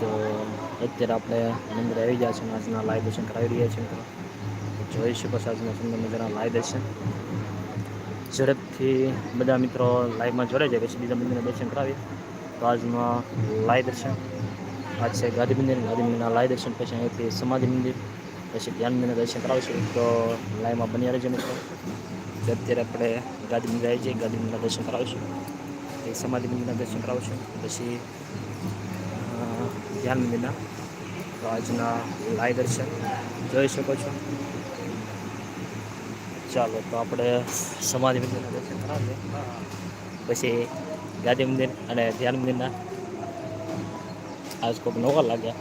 તો અત્યારે આપણે મંદિર આવી ગયા છે આજના લાઈવ દર્શન કરાવી રહ્યા છીએ મિત્રો. જોઈ શકો છો આજના સુંદર મજાના લાઈવ દર્શન. ઝડપથી બધા મિત્રો લાઈવમાં જોડાઈ જાય, પછી બીજા મંદિરના દર્શન કરાવીએ. તો આજમાં લાઈવ દર્શન. આજ છે ગાંધી મંદિર. ગાંધી મંદિરના લાઈવ દર્શન પછી અહીંથી સમાધિ મંદિર, પછી ધ્યાન મંદિરના દર્શન કરાવશું. તો લાઈવમાં બની રહેજો મિત્રો. અત્યારે આપણે ગાંધી મંદિર આવી જઈએ, ગાંધી મંદિરના દર્શન કરાવીશું. એ સમાધિ મંદિરના દર્શન કરાવશું. પછી ધ્યાન મંદિરના તો આજના લાઈવ દર્શન જોઈ શકો છો. ચાલો, તો આપણે સમાધિ મંદિરના દર્શન કરાવીએ. પછી ગાંધી મંદિર અને ધ્યાન મંદિરના. આજ કોઈક નવા લાગ્યા.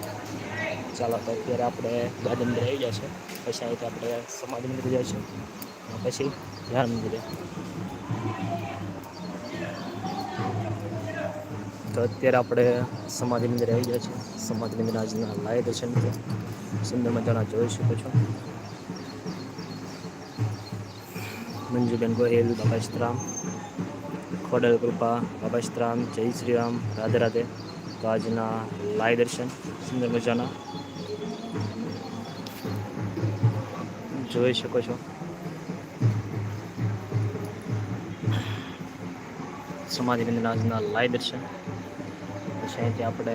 ચાલો, તો અત્યારે આપણે ગાંધી મંદિર આવી જશે પછી અહીંથી આપણે સમાધિ મંદિર જઈશું. પછી ધ્યાન મંદિરે. તો અત્યારે આપણે સમાધિ અંદર આવી ગયા છે સમાધિ અંદર આજના લાય દર્શન સુંદર મજાના જોઈ શકો છો. મંજુબેન ગોહિલ બાબાશ્રામ ખોડલ કૃપા બાબાશ્રામ જય શ્રી રામ રાધે રાધે. તો આજના લાય દર્શન, સુંદર મજાના. જોઈ શકો છો. સમાધિ મંદિરના આજના લાય દર્શન. પછી અહીંથી આપણે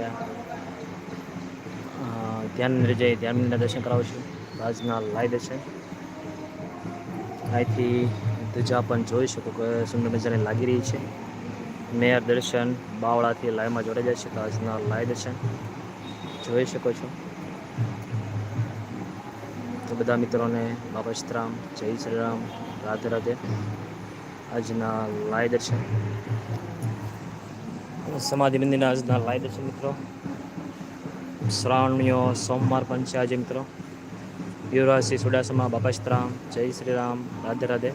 ધ્યાન જઈ ધ્યાન મંદિરના દર્શન કરાવીશું આજના લાઈ દર્શન અહીંથી ધજા પણ જોઈ શકો કે સુંદર મજાની લાગી રહી છે. મેયર દર્શન બાવળાથી લાઈમાં જોડાઈ છે. તો આજના લાઈવ દર્શન જોઈ શકો છો. તો બધા મિત્રોને બાબા શ્રીરામ જય શ્રી રામ, રાધે રાધે. આજના લાય દર્શન સમાધિ મંદિરના આજના લાઈવ દર્શન મિત્રો. શ્રાવણીઓ, સોમવાર પણ છે આજે મિત્રો. યુવરાજસિંહ સુડાસમા બાપાશ્રામ જય શ્રી રામ રાધે રાધે.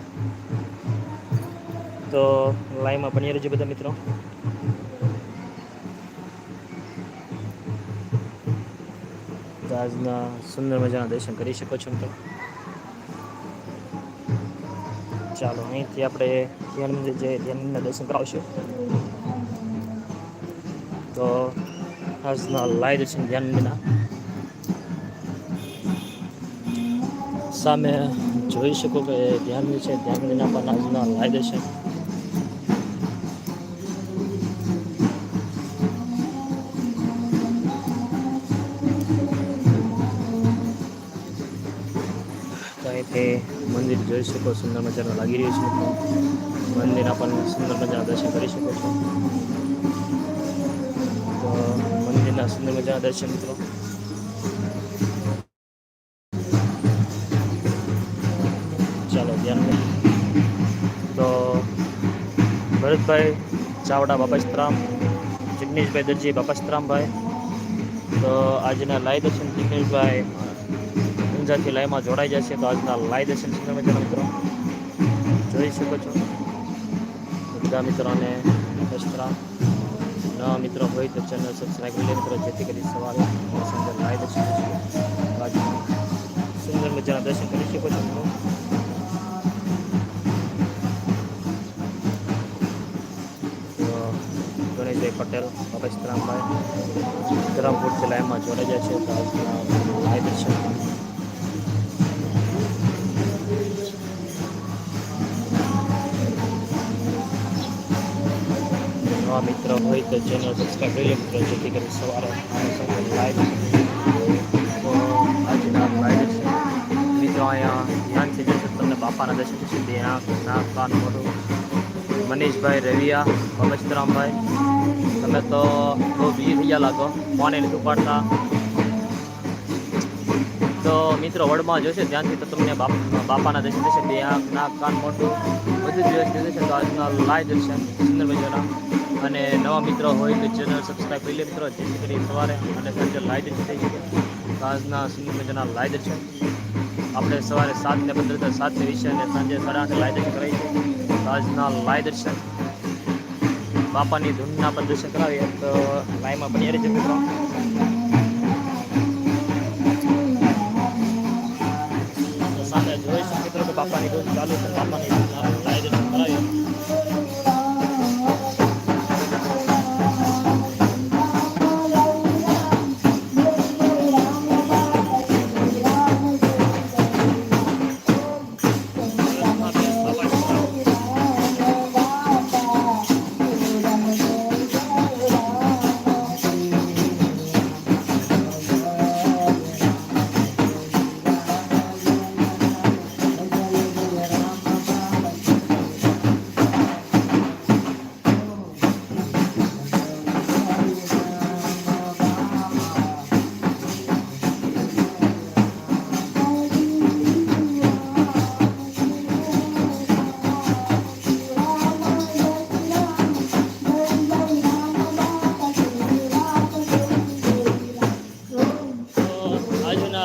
તો લાઈવમાં બની રહેજો બધા મિત્રો. આજના સુંદર મજાના દર્શન કરી શકો છો મિત્રો. ચાલો અહીંથી આપણે ધ્યાન મંદિર ધ્યાન દર્શન કરાવશું. તો આજના લાઈવ દર્શન ધ્યાન વિના. સામે જોઈ શકો કે ધ્યાન મંદિર છે, ધ્યાન વિના પણ આજના લાઈવ દર્શન અહીંથી મંદિર જોઈ શકો, સુંદર મજાનું લાગી રહ્યું છે. મંદિરના પણ સુંદર મજાના દર્શન કરી શકો છો. મંદિરના સુંદર મજાના દર્શન મિત્રો. ચાલો ધ્યાન તો ભરતભાઈ ચાવડા બાપાસ્તરામ, જિગ્નેશભાઈ દરજી બાપાસ્તરામભાઈ. તો આજના લાઈવ દર્શન જિગ્નેશભાઈ ઊંઝાથી લાઈવમાં જોડાઈ જશે. તો આજના લાઈવ દર્શન સુંદર મજાના મિત્રો. જોઈ શકો છો. બધા મિત્રોને વસ્ત્રામ નવા મિત્રો હોય તો ચેનલ સબસ્ક્રાઈબ કરી લે. મિત્રો, જેથી કરી સવારે અને સાંજે લાઈવ દર્શન કરી શકો. તો આજના સુંદર મજાના દર્શન કરી શકો છો મિત્રો. તો ગણેશભાઈ પટેલ બાબાશ્રામભાઈ ધરમપુરથી લાઈવમાં જોડાઈ જાય છે. તો આજના લાઈવ દર્શન. નવા મિત્ર હોય તો ચેનલ સબસ્ક્રાઈબ કરી લે મિત્રો જેથી કરી સવારે અને સાંજે લાઈવ તો આજના લાઈવ છે મિત્રો અહીંયા ધ્યાનથી જશે તમને બાપાના દર્શન થશે બે આંખ નાક કાન મોઢું મનીષભાઈ રવિયા પમચતરામભાઈ તમે તો બહુ બીજી થઈ ગયા લાગો ફોને નથી ઉપાડતા તો મિત્રો વડમાં જોશે ધ્યાનથી તો તમને બાપ બાપાના દર્શન થશે બે આંખ નાક કાન મોઢું બધું જ વ્યવસ્થિત થશે તો આજના લાઈવ દર્શન સુંદર મજાના અને નવા મિત્રો હોય તો ચેનલ સબસ્ક્રાઈબ કરી લે મિત્રો જેથી કરી સવારે અને સાંજે લાઇટ જ થઈ શકે આજના સુંદર મજાના લાઇટ છે આપણે સવારે સાત ને પંદર સાત ને વીસ અને સાંજે સાડા આઠ કરાવીએ છીએ તો આજના લાઈવ દર્શન બાપાની ધૂનના પણ દર્શન કરાવીએ તો લાઈમાં બની રહેશે મિત્રો તો સામે જોઈશું મિત્રો કે બાપાની ધૂન ચાલુ છે બાપાની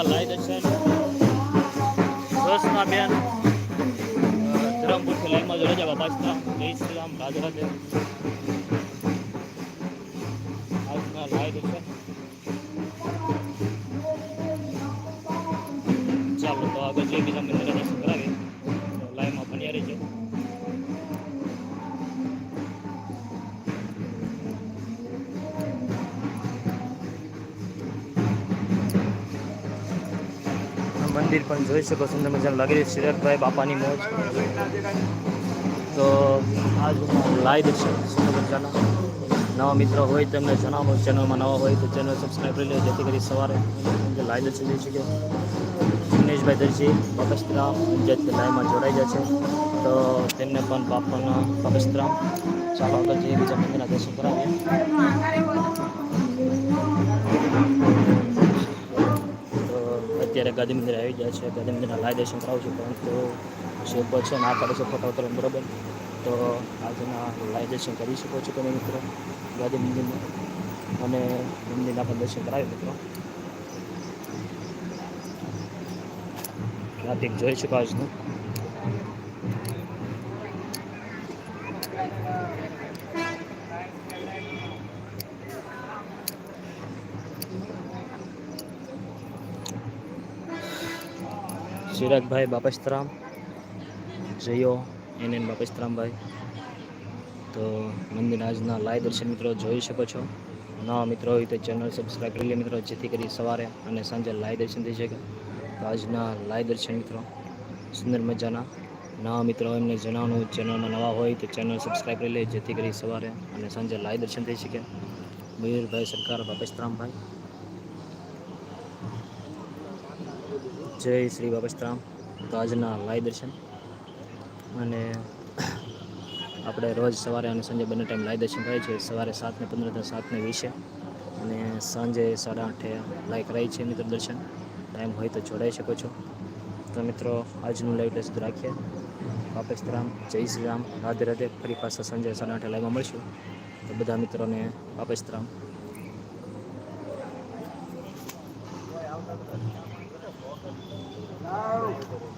બધા લાઈ દર્શન રસના બેન ધરમપુરથી લાઈનમાં જોડે જવા પાછતા જય શ્રી રામ રાધે રાધે આજના લાઈ દર્શન ચાલો તો આગળ જઈ બીજા મંદિર પણ જોઈ શકો સુંદર મજાનું લાગી રહ્યું છે સિદ્ધાર્થભાઈ બાપાની મોજ તો આજ લાઈવ દર્શન સુંદર નવા મિત્રો હોય તો જણાવો. ચેનલમાં નવા હોય તો ચેનલ સબસ્ક્રાઈબ કરી લો. જેથી કરી સવારે લાઈવ દર્શન જઈ શકે દિનેશભાઈ દરજી બાપસ્તરામ જે લાઈવમાં જોડાઈ જાય છે. તો તેમને પણ બાપાના બાપસ્તરામ ચાલો આગળ જઈએ બીજા મંદિરના દર્શન કરાવીએ. અત્યારે ગાંધી મંદિર આવી ગયા છે. ગાંધી મંદિરના લાય દર્શન કરાવું છું, પરંતુ શેપો છે ના પાડે છે ફોટો ઉતરવાનું બરાબર. તો આજના લાય દર્શન કરી શકો છો તમે મિત્રો, ગાંધી મંદિરમાં અને મંદિરના પણ દર્શન કરાવી મિત્રો ટ્રાફિક જોઈ શકો આજનું. ચિરાગભાઈ બાપસ્તરામ, જયો, એન એન બાપસ્તરામભાઈ. તો મંદિર આજના લાઈવ દર્શન મિત્રો જોઈ શકો છો. નવા મિત્રો હોય તો ચેનલ સબસ્ક્રાઈબ કરી લે મિત્રો, જેથી કરી સવારે અને સાંજે લાઈવ દર્શન થઈ શકે. તો આજના લાઈવ દર્શન મિત્રો, સુંદર મજાના. નવા મિત્રો એમને જણાવવાનું, ચેનલમાં નવા હોય તો ચેનલ સબસ્ક્રાઈબ કરી લે, જેથી કરી સવારે અને સાંજે લાઈવ દર્શન થઈ શકે. મયુરભાઈ સરકાર બાપસ્તરામભાઈ. જય શ્રી બાપસ્તરામ તો આજના લાઈવ દર્શન. અને આપણે રોજ સવારે અને સાંજે બંને ટાઈમ લાઈવ દર્શન થાય છે સવારે સાતને પંદર સાતને વીસે. અને સાંજે સાડા આઠે લાઈક રહી છે મિત્ર દર્શન. ટાઈમ હોય તો જોડાઈ શકો છો. તો મિત્રો, આજનું લાઈવ દર્શન રાખીએ. બાપસ્તરામ જય શ્રી રામ. રાધે રાધે. ફરી પાછા સાંજે સાડા આઠે લાઈવમાં મળશું. તો બધા મિત્રોને બાપસ્તરામ Gracias.